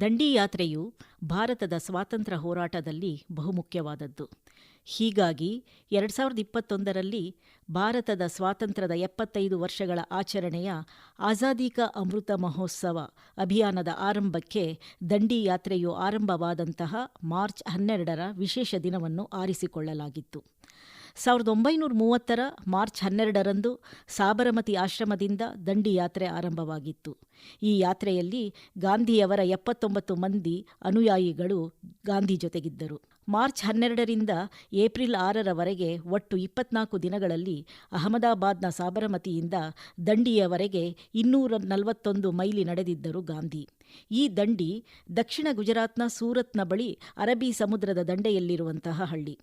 ದಂಡಿ ಯಾತ್ರೆಯು ಭಾರತದ ಸ್ವಾತಂತ್ರ್ಯ ಹೋರಾಟದಲ್ಲಿ ಬಹುಮುಖ್ಯವಾದದ್ದು. ಹೀಗಾಗಿ ಎರಡು ಸಾವಿರದ ಇಪ್ಪತ್ತೊಂದರಲ್ಲಿ ಭಾರತದ ಸ್ವಾತಂತ್ರ್ಯದ ಎಪ್ಪತ್ತೈದು ವರ್ಷಗಳ ಆಚರಣೆಯ ಆಜಾದಿ ಕಾ ಅಮೃತ ಮಹೋತ್ಸವ ಅಭಿಯಾನದ ಆರಂಭಕ್ಕೆ ದಂಡಿ ಯಾತ್ರೆಯು ಆರಂಭವಾದಂತಹ ಮಾರ್ಚ್ ಹನ್ನೆರಡರ ವಿಶೇಷ ದಿನವನ್ನು ಆರಿಸಿಕೊಳ್ಳಲಾಗಿತ್ತು. ಸಾವಿರದ ಒಂಬೈನೂರ ಮೂವತ್ತರ ಮಾರ್ಚ್ ಹನ್ನೆರಡರಂದು ಸಾಬರಮತಿ ಆಶ್ರಮದಿಂದ ದಂಡಿ ಯಾತ್ರೆ ಆರಂಭವಾಗಿತ್ತು. ಈ ಯಾತ್ರೆಯಲ್ಲಿ ಗಾಂಧಿಯವರ ಎಪ್ಪತ್ತೊಂಬತ್ತು ಮಂದಿ ಅನುಯಾಯಿಗಳು ಗಾಂಧಿ ಜೊತೆಗಿದ್ದರು. ಮಾರ್ಚ್ ಹನ್ನೆರಡರಿಂದ ಏಪ್ರಿಲ್ ಆರರವರೆಗೆ ಒಟ್ಟು ಇಪ್ಪತ್ನಾಲ್ಕು ದಿನಗಳಲ್ಲಿ ಅಹಮದಾಬಾದ್ನ ಸಾಬರಮತಿಯಿಂದ ದಂಡಿಯವರೆಗೆ ಇನ್ನೂರ ನಲವತ್ತೊಂದು ಮೈಲಿ ನಡೆದಿದ್ದರು ಗಾಂಧಿ. ಈ ದಂಡಿ ದಕ್ಷಿಣ ಗುಜರಾತ್ನ ಸೂರತ್ನ ಬಳಿ ಅರಬ್ಬಿ ಸಮುದ್ರದ ದಂಡೆಯಲ್ಲಿರುವಂತಹ ಹಳ್ಳಿ.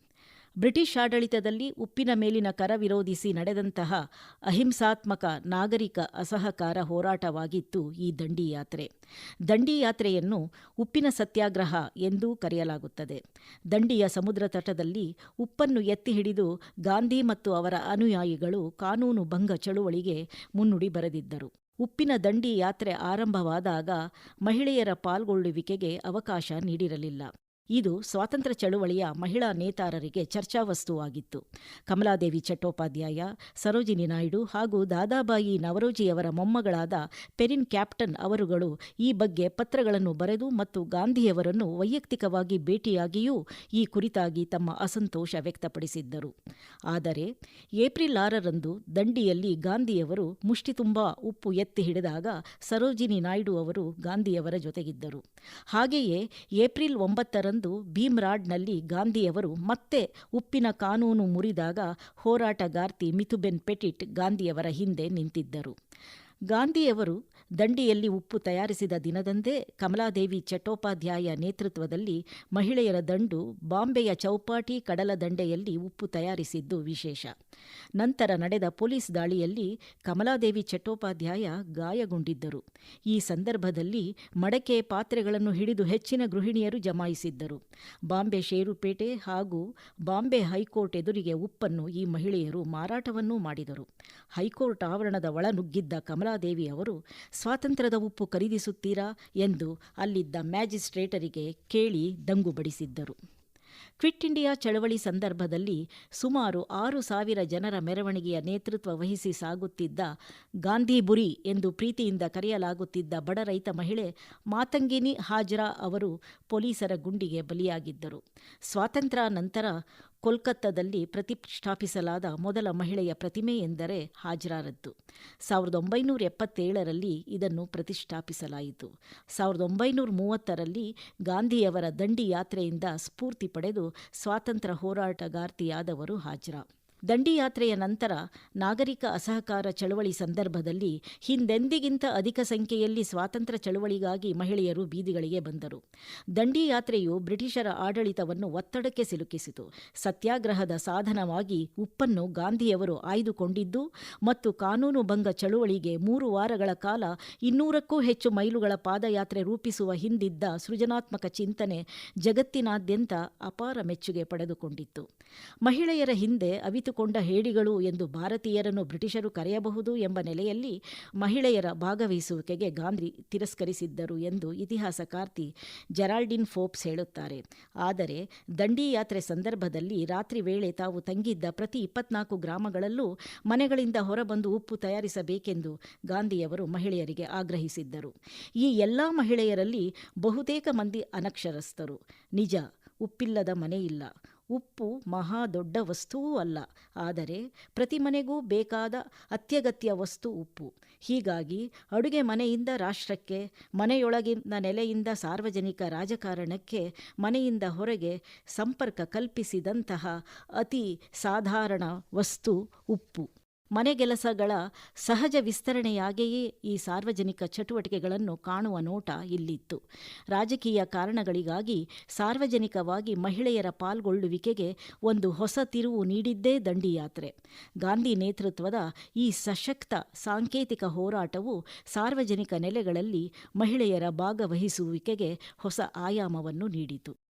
ಬ್ರಿಟಿಷ್ ಆಡಳಿತದಲ್ಲಿ ಉಪ್ಪಿನ ಮೇಲಿನ ಕರ ವಿರೋಧಿಸಿ ನಡೆದಂತಹ ಅಹಿಂಸಾತ್ಮಕ ನಾಗರಿಕ ಅಸಹಕಾರ ಹೋರಾಟವಾಗಿತ್ತು ಈ ದಂಡಿಯಾತ್ರೆ. ದಂಡಿಯಾತ್ರೆಯನ್ನು ದಂಡಿ ಯಾತ್ರೆಯನ್ನು ಉಪ್ಪಿನ ಸತ್ಯಾಗ್ರಹ ಎಂದೂ ಕರೆಯಲಾಗುತ್ತದೆ. ದಂಡಿಯ ಸಮುದ್ರ ತಟದಲ್ಲಿ ಉಪ್ಪನ್ನು ಎತ್ತಿ ಹಿಡಿದು ಗಾಂಧಿ ಮತ್ತು ಅವರ ಅನುಯಾಯಿಗಳು ಕಾನೂನು ಭಂಗ ಚಳುವಳಿಗೆ ಮುನ್ನುಡಿ ಬರೆದಿದ್ದರು. ಉಪ್ಪಿನ ದಂಡಿ ಯಾತ್ರೆ ಆರಂಭವಾದಾಗ ಮಹಿಳೆಯರ ಪಾಲ್ಗೊಳ್ಳುವಿಕೆಗೆ ಅವಕಾಶ ನೀಡಿರಲಿಲ್ಲ. ಇದು ಸ್ವಾತಂತ್ರ್ಯ ಚಳುವಳಿಯ ಮಹಿಳಾ ನೇತಾರರಿಗೆ ಚರ್ಚಾವಸ್ತುವಾಗಿತ್ತು. ಕಮಲಾದೇವಿ ಚಟ್ಟೋಪಾಧ್ಯಾಯ, ಸರೋಜಿನಿ ನಾಯ್ಡು ಹಾಗೂ ದಾದಾಬಾಯಿ ನವರೋಜಿಯವರ ಮೊಮ್ಮಗಳಾದ ಪೆರಿನ್ ಕ್ಯಾಪ್ಟನ್ ಅವರುಗಳು ಈ ಬಗ್ಗೆ ಪತ್ರಗಳನ್ನು ಬರೆದು ಮತ್ತು ಗಾಂಧಿಯವರನ್ನು ವೈಯಕ್ತಿಕವಾಗಿ ಭೇಟಿಯಾಗಿಯೂ ಈ ಕುರಿತಾಗಿ ತಮ್ಮ ಅಸಂತೋಷ ವ್ಯಕ್ತಪಡಿಸಿದ್ದರು. ಆದರೆ ಏಪ್ರಿಲ್ ಆರರಂದು ದಂಡಿಯಲ್ಲಿ ಗಾಂಧಿಯವರು ಮುಷ್ಟಿ ತುಂಬ ಉಪ್ಪು ಎತ್ತಿ ಹಿಡಿದಾಗ ಸರೋಜಿನಿ ನಾಯ್ಡು ಅವರು ಗಾಂಧಿಯವರ ಜೊತೆಗಿದ್ದರು. ಹಾಗೆಯೇ ಏಪ್ರಿಲ್ ಒಂಬತ್ತರಂದು ಭೀಮ್ರಾಡ್ನಲ್ಲಿ ಗಾಂಧಿಯವರು ಮತ್ತೆ ಉಪ್ಪಿನ ಕಾನೂನು ಮುರಿದಾಗ ಹೋರಾಟಗಾರ್ತಿ ಮಿಥುಬೆನ್ ಪೆಟಿಟ್ ಗಾಂಧಿಯವರ ಹಿಂದೆ ನಿಂತಿದ್ದರು. ಗಾಂಧಿಯವರು ದಂಡಿಯಲ್ಲಿ ಉಪ್ಪು ತಯಾರಿಸಿದ ದಿನದಂದೇ ಕಮಲಾದೇವಿ ಚಟ್ಟೋಪಾಧ್ಯಾಯ ನೇತೃತ್ವದಲ್ಲಿ ಮಹಿಳೆಯರ ದಂಡು ಬಾಂಬೆಯ ಚೌಪಾಟಿ ಕಡಲ ದಂಡೆಯಲ್ಲಿ ಉಪ್ಪು ತಯಾರಿಸಿದ್ದು ವಿಶೇಷ. ನಂತರ ನಡೆದ ಪೊಲೀಸ್ ದಾಳಿಯಲ್ಲಿ ಕಮಲಾದೇವಿ ಚಟ್ಟೋಪಾಧ್ಯಾಯ ಗಾಯಗೊಂಡಿದ್ದರು. ಈ ಸಂದರ್ಭದಲ್ಲಿ ಮಡಕೆ ಪಾತ್ರೆಗಳನ್ನು ಹಿಡಿದು ಹೆಚ್ಚಿನ ಗೃಹಿಣಿಯರು ಜಮಾಯಿಸಿದ್ದರು. ಬಾಂಬೆ ಷೇರುಪೇಟೆ ಹಾಗೂ ಬಾಂಬೆ ಹೈಕೋರ್ಟ್ ಎದುರಿಗೆ ಉಪ್ಪನ್ನು ಈ ಮಹಿಳೆಯರು ಮಾರಾಟವನ್ನೂ ಮಾಡಿದರು. ಹೈಕೋರ್ಟ್ ಆವರಣದ ಒಳನುಗ್ಗಿದ್ದ ಕಮಲಾದೇವಿ ಅವರು ಸ್ವಾತಂತ್ರ್ಯದ ಉಪ್ಪು ಖರೀದಿಸುತ್ತೀರಾ ಎಂದು ಅಲ್ಲಿದ್ದ ಮ್ಯಾಜಿಸ್ಟ್ರೇಟರಿಗೆ ಕೇಳಿ ದಂಗುಬಡಿಸಿದ್ದರು. ಕ್ವಿಟ್ ಇಂಡಿಯಾ ಚಳವಳಿ ಸಂದರ್ಭದಲ್ಲಿ ಸುಮಾರು ಆರು ಸಾವಿರ ಜನರ ಮೆರವಣಿಗೆಯ ನೇತೃತ್ವ ವಹಿಸಿ ಸಾಗುತ್ತಿದ್ದ ಗಾಂಧಿಬುರಿ ಎಂದು ಪ್ರೀತಿಯಿಂದ ಕರೆಯಲಾಗುತ್ತಿದ್ದ ಬಡ ರೈತ ಮಹಿಳೆ ಮಾತಂಗಿನಿ ಹಾಜ್ರಾ ಅವರು ಪೊಲೀಸರ ಗುಂಡಿಗೆ ಬಲಿಯಾಗಿದ್ದರು. ಸ್ವಾತಂತ್ರ್ಯ ನಂತರ ಕೋಲ್ಕತ್ತಾದಲ್ಲಿ ಪ್ರತಿಷ್ಠಾಪಿಸಲಾದ ಮೊದಲ ಮಹಿಳೆಯ ಪ್ರತಿಮೆ ಎಂದರೆ ಹಾಜ್ರಾರದ್ದು. ಸಾವಿರದ ಒಂಬೈನೂರ ಎಪ್ಪತ್ತೇಳರಲ್ಲಿ ಇದನ್ನು ಪ್ರತಿಷ್ಠಾಪಿಸಲಾಯಿತು. ಸಾವಿರದ ಒಂಬೈನೂರ ಮೂವತ್ತರಲ್ಲಿ ಗಾಂಧಿಯವರ ದಂಡಿ ಯಾತ್ರೆಯಿಂದ ಸ್ಫೂರ್ತಿ ಪಡೆದು ಸ್ವಾತಂತ್ರ್ಯ ಹೋರಾಟಗಾರ್ತಿಯಾದವರು ಹಾಜ್ರಾ. ದಂಡಿ ಯಾತ್ರೆಯ ನಂತರ ನಾಗರಿಕ ಅಸಹಕಾರ ಚಳವಳಿ ಸಂದರ್ಭದಲ್ಲಿ ಹಿಂದೆಂದಿಗಿಂತ ಅಧಿಕ ಸಂಖ್ಯೆಯಲ್ಲಿ ಸ್ವಾತಂತ್ರ್ಯ ಚಳವಳಿಗಾಗಿ ಮಹಿಳೆಯರು ಬೀದಿಗಳಿಗೆ ಬಂದರು. ದಂಡಿಯಾತ್ರೆಯು ಬ್ರಿಟಿಷರ ಆಡಳಿತವನ್ನು ಒತ್ತಡಕ್ಕೆ ಸಿಲುಕಿಸಿತು. ಸತ್ಯಾಗ್ರಹದ ಸಾಧನವಾಗಿ ಉಪ್ಪನ್ನು ಗಾಂಧಿಯವರು ಆಯ್ದುಕೊಂಡಿದ್ದು ಮತ್ತು ಕಾನೂನು ಭಂಗ ಚಳುವಳಿಗೆ ಮೂರು ವಾರಗಳ ಕಾಲ ಇನ್ನೂರಕ್ಕೂ ಹೆಚ್ಚು ಮೈಲುಗಳ ಪಾದಯಾತ್ರೆ ರೂಪಿಸುವ ಹಿಂದಿದ್ದ ಸೃಜನಾತ್ಮಕ ಚಿಂತನೆ ಜಗತ್ತಿನಾದ್ಯಂತ ಅಪಾರ ಮೆಚ್ಚುಗೆ ಪಡೆದುಕೊಂಡಿತ್ತು. ಮಹಿಳೆಯರ ಹಿಂದೆ ಅವಿತುಕೊಂಡ ಹೇಡಿಗಳು ಎಂದು ಭಾರತೀಯರನ್ನು ಬ್ರಿಟಿಷರು ಕರೆಯಬಹುದು ಎಂಬ ನೆಲೆಯಲ್ಲಿ ಮಹಿಳೆಯರ ಭಾಗವಹಿಸುವಿಕೆಗೆ ಗಾಂಧಿ ತಿರಸ್ಕರಿಸಿದ್ದರು ಎಂದು ಇತಿಹಾಸಕಾರ್ತಿ ಜೆರಾಲ್ಡಿನ್ ಫೋಪ್ಸ್ ಹೇಳುತ್ತಾರೆ. ಆದರೆ ದಂಡಿ ಯಾತ್ರೆ ಸಂದರ್ಭದಲ್ಲಿ ರಾತ್ರಿ ವೇಳೆ ತಾವು ತಂಗಿದ್ದ ಪ್ರತಿ ಇಪ್ಪತ್ನಾಲ್ಕು ಗ್ರಾಮಗಳಲ್ಲೂ ಮನೆಗಳಿಂದ ಹೊರಬಂದು ಉಪ್ಪು ತಯಾರಿಸಬೇಕೆಂದು ಗಾಂಧಿಯವರು ಮಹಿಳೆಯರಿಗೆ ಆಗ್ರಹಿಸಿದ್ದರು. ಈ ಎಲ್ಲ ಮಹಿಳೆಯರಲ್ಲಿ ಬಹುತೇಕ ಮಂದಿ ಅನಕ್ಷರಸ್ಥರು. ನಿಜ, ಉಪ್ಪಿಲ್ಲದ ಮನೆಯಿಲ್ಲ ಉಪ್ಪು ಮಹಾ ದೊಡ್ಡ ವಸ್ತುವೂ ಅಲ್ಲ, ಆದರೆ ಪ್ರತಿ ಮನೆಗೂ ಬೇಕಾದ ಅತ್ಯಗತ್ಯ ವಸ್ತು ಉಪ್ಪು. ಹೀಗಾಗಿ ಅಡುಗೆ ಮನೆಯಿಂದ ರಾಷ್ಟ್ರಕ್ಕೆ, ಮನೆಯೊಳಗಿನ ನೆಲೆಯಿಂದ ಸಾರ್ವಜನಿಕ ರಾಜಕಾರಣಕ್ಕೆ, ಮನೆಯಿಂದ ಹೊರಗೆ ಸಂಪರ್ಕ ಕಲ್ಪಿಸಿದಂತಹ ಅತಿ ಸಾಧಾರಣ ವಸ್ತು ಉಪ್ಪು. ಮನೆಗೆಲಸಗಳ ಸಹಜ ವಿಸ್ತರಣೆಯಾಗಿಯೇ ಈ ಸಾರ್ವಜನಿಕ ಚಟುವಟಿಕೆಗಳನ್ನು ಕಾಣುವ ನೋಟ ಇಲ್ಲಿತ್ತು. ರಾಜಕೀಯ ಕಾರಣಗಳಿಗಾಗಿ ಸಾರ್ವಜನಿಕವಾಗಿ ಮಹಿಳೆಯರ ಪಾಲ್ಗೊಳ್ಳುವಿಕೆಗೆ ಒಂದು ಹೊಸ ತಿರುವು ನೀಡಿದ್ದೇ ದಂಡಿಯಾತ್ರೆ. ಗಾಂಧಿ ನೇತೃತ್ವದ ಈ ಸಶಕ್ತ ಸಾಂಕೇತಿಕ ಹೋರಾಟವು ಸಾರ್ವಜನಿಕ ನೆಲೆಗಳಲ್ಲಿ ಮಹಿಳೆಯರ ಭಾಗವಹಿಸುವಿಕೆಗೆ ಹೊಸ ಆಯಾಮವನ್ನು ನೀಡಿತು.